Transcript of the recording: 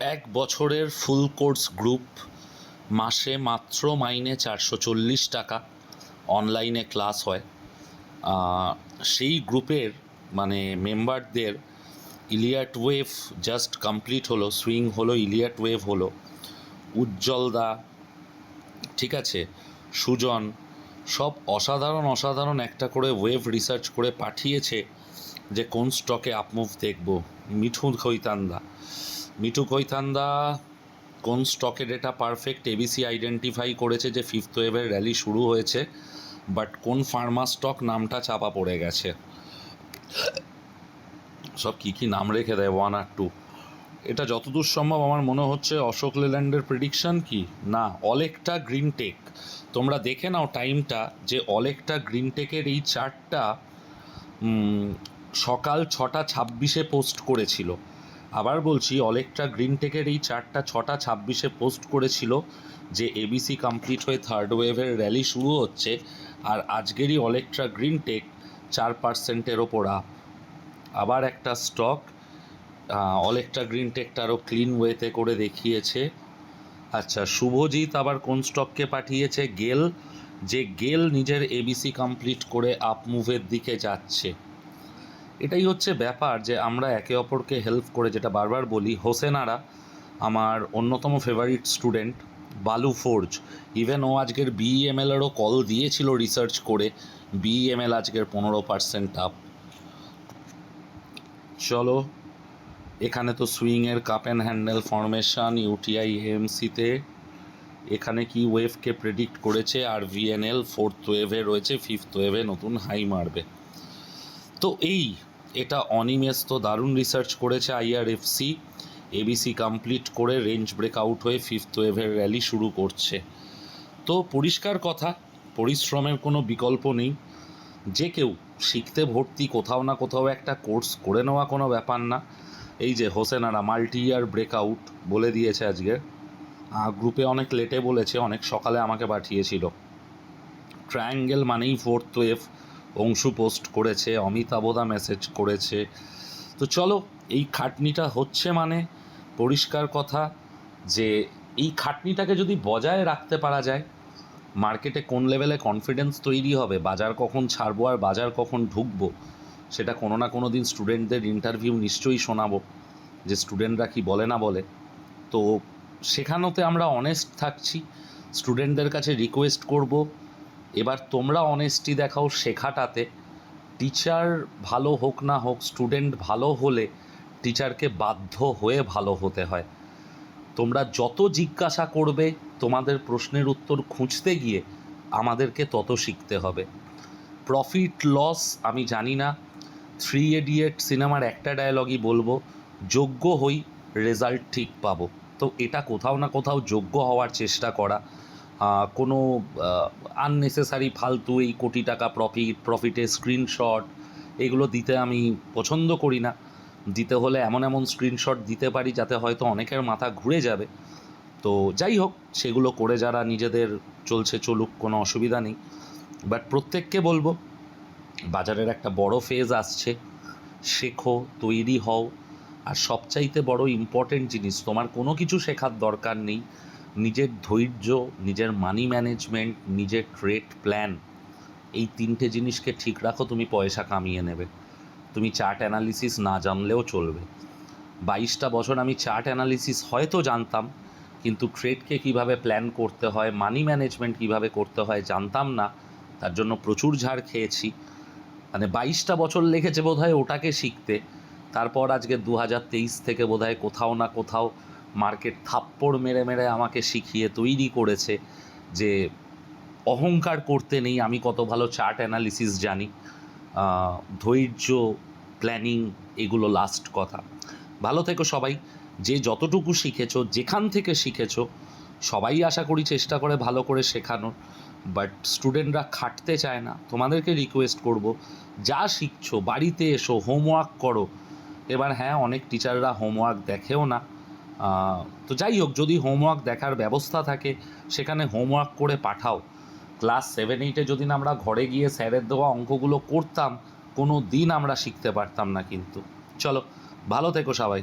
এক বছরের full course group, মাসে মাত্র মাইনে চারশো চল্লিশ টাকা অনলাইনে ক্লাস হয়। সেই গ্রুপের মানে মেম্বারদের ইলিয়াট ওয়েভ জাস্ট কমপ্লিট হলো, সুইং হলো, ইলিয়াট ওয়েভ হলো। উজ্জ্বল দা, ঠিক আছে, সুজন, সব অসাধারণ অসাধারণ একটা করে ওয়েভ রিসার্চ করে পাঠিয়েছে যে কোন স্টকে আপমুভ দেখব। মিঠু খৈতান্দা মিঠু কৈতান্দা কোন স্টকের ডেটা পারফেক্ট এবিসি আইডেন্টিফাই করেছে যে ফিফথ ওয়েভের র্যালি শুরু হয়েছে বাট কোন ফার্মা স্টক নামটা চাপা পড়ে গেছে? সব কী কী নাম রেখে দেয় ওয়ান আর টু এটা যতদূর সম্ভব আমার মনে হচ্ছে অশোক লেল্যান্ডের প্রেডিকশন কি? না, অলেকটা গ্রিন টেক তোমরা দেখে নাও টাইমটা যে অলেকটা গ্রিন টেকের এই চার্টটা সকাল ছটা ছাব্বিশে পোস্ট করেছিল। আবার বলছি, অলেকটা গ্রিন টেকের এই চারটা, ছটা, ছাব্বিশে পোস্ট করেছিল যে এবিসি কমপ্লিট হয়ে থার্ড ওয়েভের র্যালি শুরু হচ্ছে আর আজকেরই অলেকট্রা গ্রিন টেক চার পার্সেন্টের ওপর আপ আবার একটা স্টক অলেকট্রা গ্রিন টেকটা আরও ক্লিন ওয়েতে করে দেখিয়েছে। আচ্ছা শুভজিৎ আবার কোন স্টককে পাঠিয়েছে? গেল, যে গেল নিজের এবিসি কমপ্লিট করে আপ মুভের দিকে যাচ্ছে। এটাই হচ্ছে ব্যাপার যে আমরা একে অপরকে হেল্প করে যেটা বারবার বলি, হোসেনারা আমার অন্যতম favourite student Balu Forge. Even ও আজকের বিইএমএলেরও কল দিয়েছিল রিসার্চ করে বিইএমএল আজকের পনেরো পার্সেন্ট আপ চলো, এখানে তো সুইংয়ের cup and handle formation UTI এএমসিতে এখানে কি ওয়েভকে প্রেডিক্ট করেছে, আর ভিএনএল ফোর্থ ওয়েভে রয়েছে ফিফথ ওয়েভে নতুন হাই মারবে। তো এই এটা অনিমেষ তো দারুণ রিসার্চ করেছে আইআরএফসি এবিসি কমপ্লিট করে রেঞ্জ ব্রেকআউট হয়ে ফিফথ ওয়েভের র্যালি শুরু করছে। তো পরিষ্কার কথা, পরিশ্রমের কোনো বিকল্প নেই। যে কেউ শিখতে ভর্তি, কোথাও না কোথাও একটা কোর্স করে নেওয়া কোনো ব্যাপার না। এই যে হোসেনারা মাল্টি ইয়ার ব্রেকআউট বলে দিয়েছে আজকে। গ্রুপে অনেক লেটে বলেছে, অনেক সকালে আমাকে পাঠিয়েছিল। ট্রায়াঙ্গেল মানেই ফোর্থ ওয়েভ অংশু পোস্ট করেছে অমিতাবোদা মেসেজ করেছে। তো চলো, এই খাটনিটা হচ্ছে মানে পরিষ্কার কথা যে এই খাটনিটাকে যদি বজায় রাখতে পারা যায়, মার্কেটে কোন লেভেলে কনফিডেন্স তৈরি হবে, বাজার কখন ছাড়বো আর বাজার কখন ঢুকবো, সেটা কোনো না কোনো দিন স্টুডেন্টদের ইন্টারভিউ নিশ্চয়ই শোনাবো, যে স্টুডেন্টরা কি বলে না বলে। তো সেখানেতে আমরা অনেস্ট থাকছি স্টুডেন্টদের কাছে রিকোয়েস্ট করব এবার তোমরা অনেস্টি দেখাও শেখাটাতে। টিচার ভালো হোক না হোক স্টুডেন্ট ভালো হলে টিচারকে বাধ্য হয়ে ভালো হতে হয়। তোমরা যত জিজ্ঞাসা করবে, তোমাদের প্রশ্নের উত্তর খুঁজতে গিয়ে আমাদেরকে তত শিখতে হবে। প্রফিট লস আমি জানি না। থ্রি এডিয়েট সিনেমার একটা ডায়লগই বলব, যোগ্য হই রেজাল্ট ঠিক পাবো। তো এটা কোথাও না কোথাও যোগ্য হওয়ার চেষ্টা করা। কোনো আননেসেসারি ফালতু এই কোটি টাকা প্রফিট প্রফিটের স্ক্রিনশট এগুলো দিতে আমি পছন্দ করি না। দিতে হলে এমন এমন স্ক্রিনশট দিতে পারি যাতে হয়তো অনেকের মাথা ঘুরে যাবে। তো যাই হোক, সেগুলো করে যারা নিজেদের চলছে চলুক, কোনো অসুবিধা নেই। বাট প্রত্যেককে বলব, বাজারের একটা বড় ফেজ আসছে। শেখো, তৈরি হও। আর সবচাইতে বড় ইম্পর্টেন্ট জিনিস, তোমার কোনো কিছু শেখার দরকার নেই। নিজের ধৈর্য, নিজের মানি ম্যানেজমেন্ট নিজের ট্রেড প্ল্যান এই তিনটে জিনিসকে ঠিক রাখো, তুমি পয়সা কামিয়ে নেবে। তুমি চার্ট অ্যানালিসিস না জানলেও চলবে। বাইশটা বছর আমি চার্ট অ্যানালিসিস হয়তো জানতাম, কিন্তু ট্রেডকে কীভাবে প্ল্যান করতে হয় মানি ম্যানেজমেন্ট কীভাবে করতে হয় জানতাম না। তার জন্য প্রচুর ঝাড় খেয়েছি। মানে বাইশটা বছর লেগেছে বোধ হয় ওটাকে শিখতে। তারপর আজকে দু হাজার তেইশ থেকে বোধ হয় কোথাও না কোথাও মার্কেট থাপ্পড় মেরে মেরে আমাকে শিখিয়ে তৈরি করেছে যে অহংকার করতে নেই, আমি কত ভালো চার্ট অ্যানালিসিস জানি ধৈর্য, প্ল্যানিং এগুলো লাস্ট কথা। ভালো থেকো সবাই, যে যতটুকু শিখেছো, যেখান থেকে শিখেছো, সবাই আশা করি চেষ্টা করে ভালো করে শেখানোর বাট স্টুডেন্টরা খাটতে চায় না। তোমাদেরকে রিকোয়েস্ট করব, যা শিখছো, বাড়িতে এসো হোমওয়ার্ক করো। এবার হ্যাঁ অনেক টিচাররা হোমওয়ার্ক দেখেও না তো যাই হোক, যদি হোমওয়ার্ক দেখার ব্যবস্থা থাকে, সেখানে হোমওয়ার্ক করে পাঠাও। ক্লাস সেভেন এইটে যদি না আমরা ঘরে গিয়ে স্যারের দেওয়া অঙ্কগুলো করতাম, কোনো দিন আমরা শিখতে পারতাম না কিন্তু। চলো, ভালো থেকো সবাই।